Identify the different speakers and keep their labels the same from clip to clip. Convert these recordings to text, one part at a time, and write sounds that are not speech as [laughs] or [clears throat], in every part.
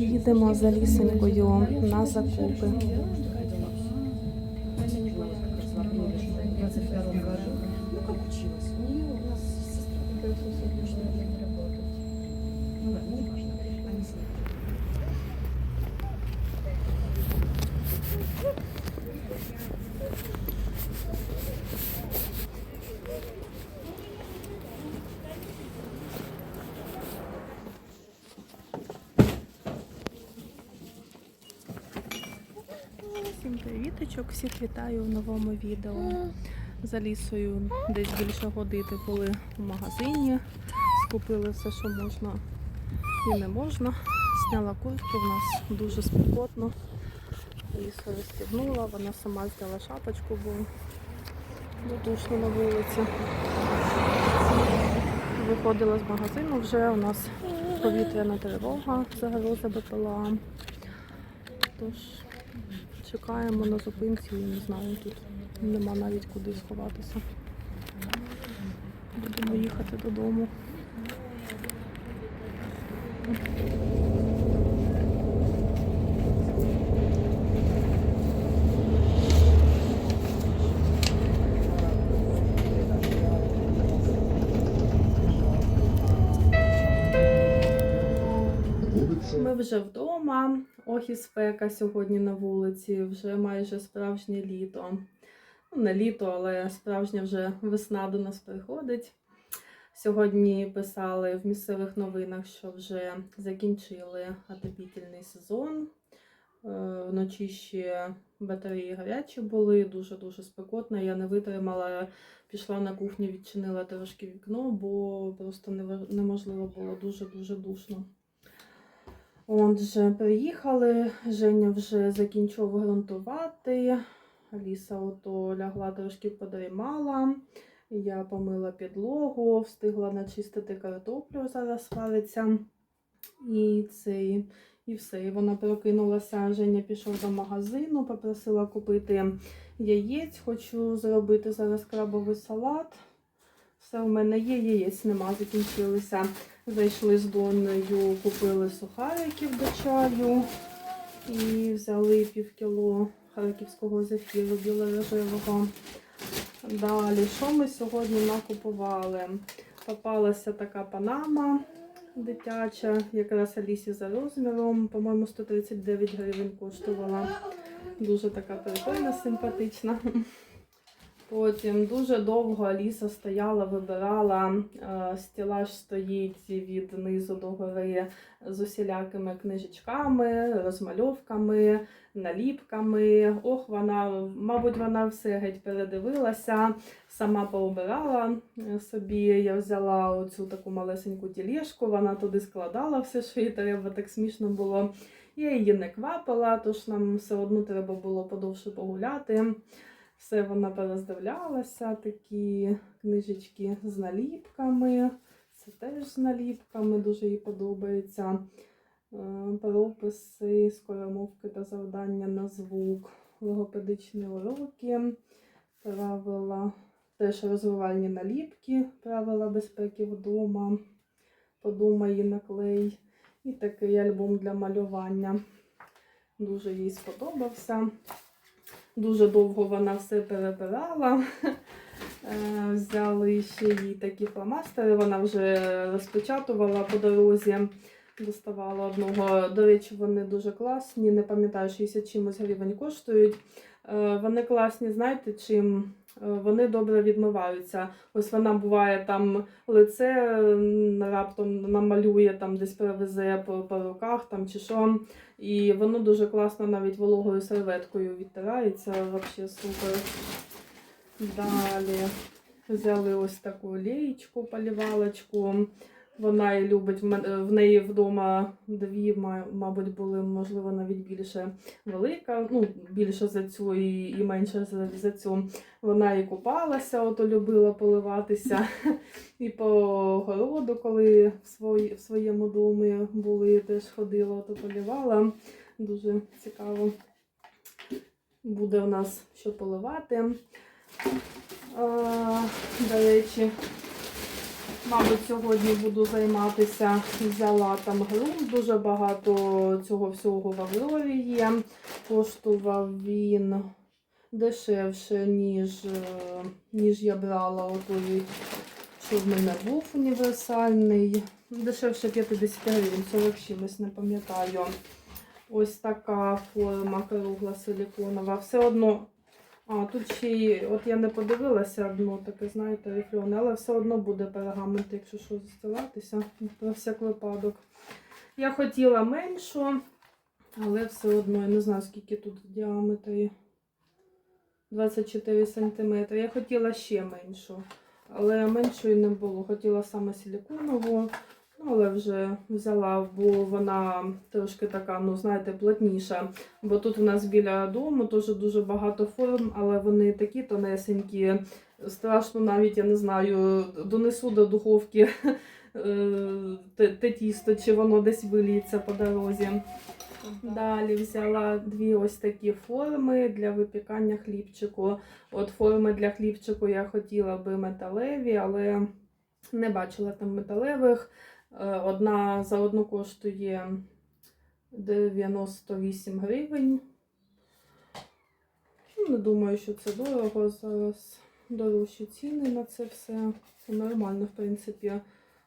Speaker 1: Їдемо за лісенькою на закупи. Всім всіх вітаю в новому відео. За лісою десь більше години були в магазині, скупили все, що можна і не можна. Зняла куртку, в нас дуже спекотно. Лісу розстібнула, вона сама зняла шапочку, бо душно на вулиці. Виходила з магазину, вже у нас повітряна тривога, загроза БПЛА. Тож чекаємо на зупинці і не знаю, тут нема навіть куди сховатися. Будемо їхати додому. Ми вже вдома. Ох і спека сьогодні на вулиці, вже майже справжнє літо. Ну, не літо, але справжня вже весна до нас приходить. Сьогодні писали в місцевих новинах, що вже закінчили отопітельний сезон. Е, Вночі ще батареї гарячі були, дуже-дуже спекотно. Я не витримала, пішла на кухню, відчинила трошки вікно, бо просто неможливо було дуже-дуже душно. Отже, приїхали. Женя вже закінчив ґрунтувати. Аліса ото лягла трошки подрімала. Я помила підлогу, встигла начистити картоплю, зараз вариться. І цей, і все. І вона прокинулася. Женя пішов до магазину, попросила купити яєць. Хочу зробити зараз крабовий салат. Все в мене є, яєць нема, закінчилися. Зайшли з донею, купили сухариків до чаю і взяли пів кіло харківського зефіру білорожевого. Далі, що ми сьогодні накупували? Попалася така панама дитяча, якраз Алісі за розміром, по-моєму, 139 гривень коштувала. Дуже така прикольна, симпатична. Потім дуже довго Аліса стояла, вибирала. е, Стілаж стоїть від низу до гори з усілякими книжечками, розмальовками, наліпками. Ох, вона, мабуть, вона все геть передивилася, сама пообирала е, собі. Я взяла оцю таку малесеньку тілешку, вона туди складала все, що їй треба, так смішно було. Я її не квапила, тож нам все одно треба було подовше погуляти. Все вона пороздивлялася, такі книжечки з наліпками. Це теж з наліпками, дуже їй подобається. Е, Прописи, скоромовки та завдання на звук, логопедичні уроки, правила, теж розвивальні наліпки, правила безпеки вдома, подумай наклей. І такий альбом для малювання. Дуже їй сподобався. Дуже довго вона все перебирала. [laughs] Е, Взяли ще їй такі фломастери, вона вже розпечатувала по дорозі, доставала одного. До речі, вони дуже класні. Не пам'ятаю, 60 чимось гривень коштують. Е, Вони класні, знаєте, чим вони добре відмиваються. Ось вона буває там лице раптом намалює, там десь привезе по, по руках там чи що. І воно дуже класно навіть вологою серветкою відтирається. Взагалі супер. Далі взяли ось таку лієчку, полівалочку. Вона і любить в неї вдома дві, мабуть, були, можливо, навіть більше велика, ну, більше за цю і, і менше за, за цю. Вона і купалася, ото любила поливатися. [laughs] І по городу, коли в, свої, в своєму домі були, теж ходила, ото полівала. Дуже цікаво. Буде у нас що поливати. А, до речі, Мабуть, сьогодні буду займатися. Взяла там ґрунт, дуже багато цього всього в Аврорі є. Коштував він дешевше, ніж, е, ніж я брала отой, що в мене був універсальний. Дешевше 50 гривень, 40 чимось, не пам'ятаю. Ось така форма кругла силіконова. Все одно. А, тут ще й, от я не подивилася одно таке, знаєте, рифльоне, але все одно буде пергамент, якщо що застилатися, про всяк випадок. Я хотіла меншу, але все одно, я не знаю, скільки тут в діаметрі. 24 см. Я хотіла ще меншу, але меншої не було. Хотіла саме силіконову, ну, але вже взяла, бо вона трошки така, ну, знаєте, плотніша. Бо тут у нас біля дому теж дуже багато форм, але вони такі тонесенькі. Страшно навіть, я не знаю, донесу до духовки [laughs] е, те, те тісто, чи воно десь виліється по дорозі. Далі взяла дві ось такі форми для випікання хлібчику. От форми для хлібчику я хотіла би металеві, але не бачила там металевих. Е, Одна за одну коштує 98 гривень. Ну, Не думаю, що це дорого зараз. Дорожчі ціни на це все. Це нормально, в принципі.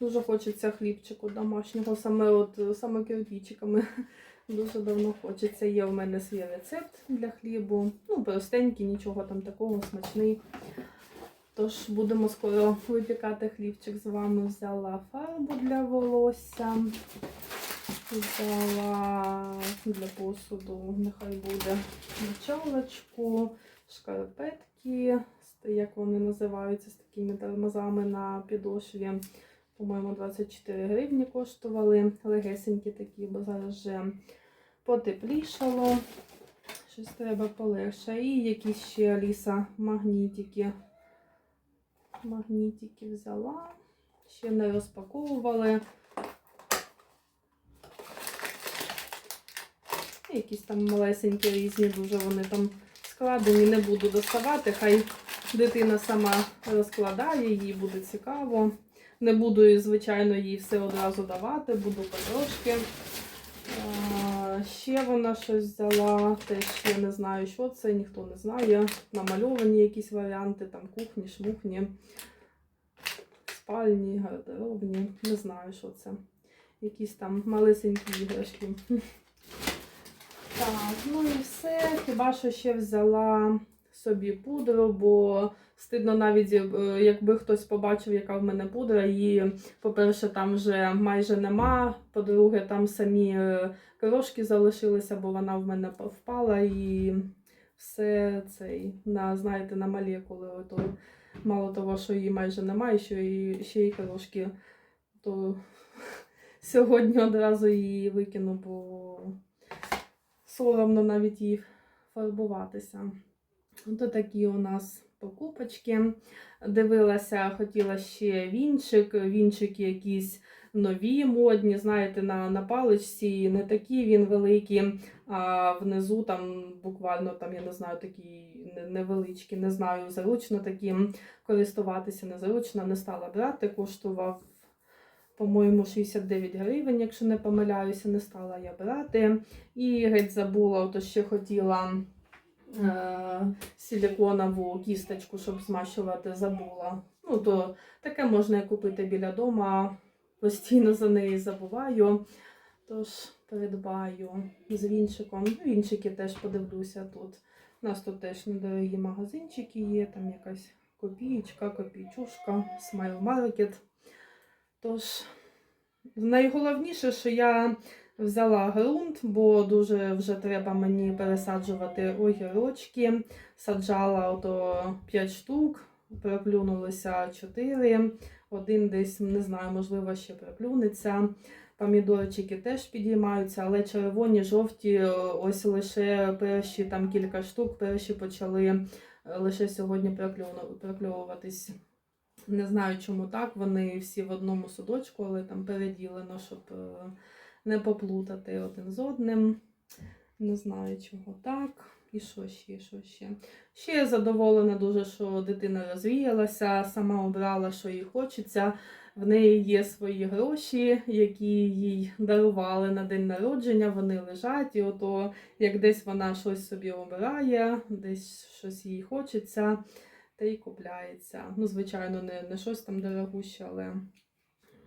Speaker 1: Дуже хочеться хлібчику домашнього, саме от саме кирпичиками. [laughs] Дуже давно хочеться. Є в мене свій рецепт для хлібу. Ну, простенький, нічого там такого, смачний. Тож будемо скоро випікати хлібчик з вами. Взяла фарбу для волосся. Взяла для посуду, нехай буде мочалочку, шкарпетки, як вони називаються, з такими тормозами на підошві. По-моєму, 24 гривні коштували. Легесенькі такі, бо зараз вже потеплішало. Щось треба полегше. І якісь ще Аліса магнітики. Магнітики взяла. Ще не розпаковували. Якісь там малесенькі різні, дуже вони там складені. Не буду доставати. Хай дитина сама розкладає, їй буде цікаво. Не буду, звичайно, їй все одразу давати, буду потрошки. Ще вона щось взяла, теж я не знаю, що це, ніхто не знає. Намальовані якісь варіанти, там кухні, шмухні, спальні, гардеробні. Не знаю, що це. Якісь там малесенькі іграшки. Так, ну і все. Хіба що ще взяла собі пудру, бо стидно навіть, е, якби хтось побачив, яка в мене пудра. Її, по-перше, там вже майже нема. По-друге, там самі е, крошки залишилися, бо вона в мене впала і все цей на, знаєте, на молекули. Ото, мало того, що її майже немає, що і ще й крошки. То [laughs] сьогодні одразу її викину, бо соромно навіть її фарбуватися. Ось такі у нас покупочки. Дивилася, хотіла ще вінчик, вінчики якісь нові, модні, знаєте, на, на паличці, не такі він великі, а внизу там буквально там, я не знаю, такі не- невеличкі, не знаю, заручно таким користуватися незаручно, не стала брати, коштував. По-моєму, 69 гривень, якщо не помиляюся, не стала я брати. І геть забула, то ще хотіла силіконову кісточку, щоб змащувати, забула. Ну, то таке можна купити біля дома. Постійно за неї забуваю. Тож придбаю з вінчиком. Ну, Вінчики теж подивлюся тут. У нас тут теж недорогі магазинчики є, там якась копієчка, копійчушка, смайл маркет. Тож, найголовніше, що я взяла ґрунт, бо дуже вже треба мені пересаджувати огірочки. Саджала ото 5 штук, проклюнулося 4. Один десь, не знаю, можливо, ще проклюнеться. Помідорчики теж підіймаються, але червоні, жовті, е, ось лише перші там кілька штук, перші почали е, лише сьогодні прокльовуватись. Не знаю, чому так. Вони всі в одному судочку, але там переділено, щоб е, не поплутати один з одним. Не знаю, чого так. І що ще, і що ще. Ще я задоволена дуже, що дитина розвіялася, сама обрала, що їй хочеться. В неї є свої гроші, які їй дарували на день народження. Вони лежать, і ото як десь вона щось собі обирає, десь щось їй хочеться, та й купляється. Ну, звичайно, не, не щось там дорогуще, але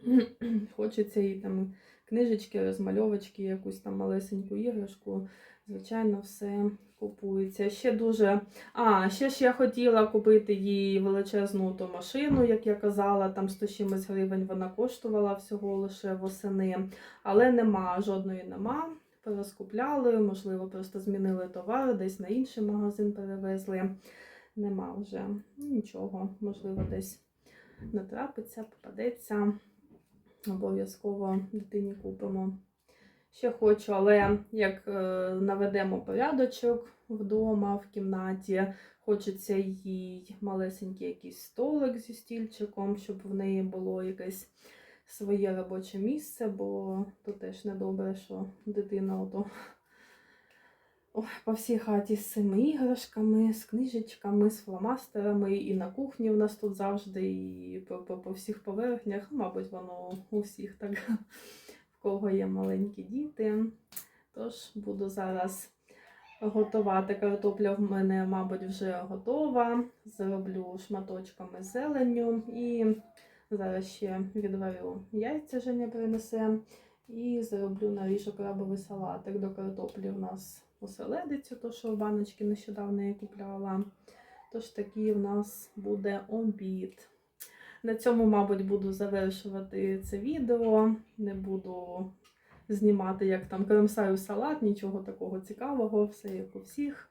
Speaker 1: [clears throat] хочеться їй там книжечки, розмальовочки, якусь там малесеньку іграшку. Звичайно, все купується. Ще дуже. А, ще ж я хотіла купити їй величезну машину, як я казала, там 100 чимось гривень вона коштувала всього лише восени. Але нема, жодної нема. Порозкупляли, можливо, просто змінили товар, десь на інший магазин перевезли. Нема вже Ну, нічого, можливо, десь натрапиться, попадеться. Обов'язково дитині купимо. Ще хочу, але як е, наведемо порядочок вдома, в кімнаті, хочеться їй малесенький якийсь столик зі стільчиком, щоб в неї було якесь своє робоче місце, бо то теж недобре, що дитина ото по всій хаті з цими іграшками, з книжечками, з фломастерами, і на кухні в нас тут завжди, і по, всіх поверхнях, мабуть, воно у всіх так, в кого є маленькі діти. Тож буду зараз готувати. Картопля в мене, мабуть, вже готова. Зроблю шматочками з зеленню і зараз ще відварю яйця, Женя принесе. І зроблю наріжу крабовий салатик до картоплі у нас оселедицю, то що в баночці нещодавно я купляла. Тож такий у нас буде обід. На цьому, мабуть, буду завершувати це відео. Не буду знімати, як там кремсаю салат, нічого такого цікавого, все як у всіх.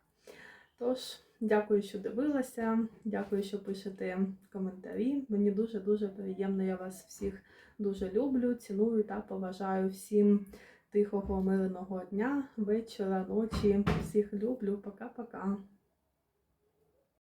Speaker 1: Тож, дякую, що дивилася. Дякую, що пишете коментарі. Мені дуже-дуже приємно. Я вас всіх дуже люблю, ціную та поважаю всім тихого, мирного дня, вечора, ночі. Всіх люблю. Пока-пока.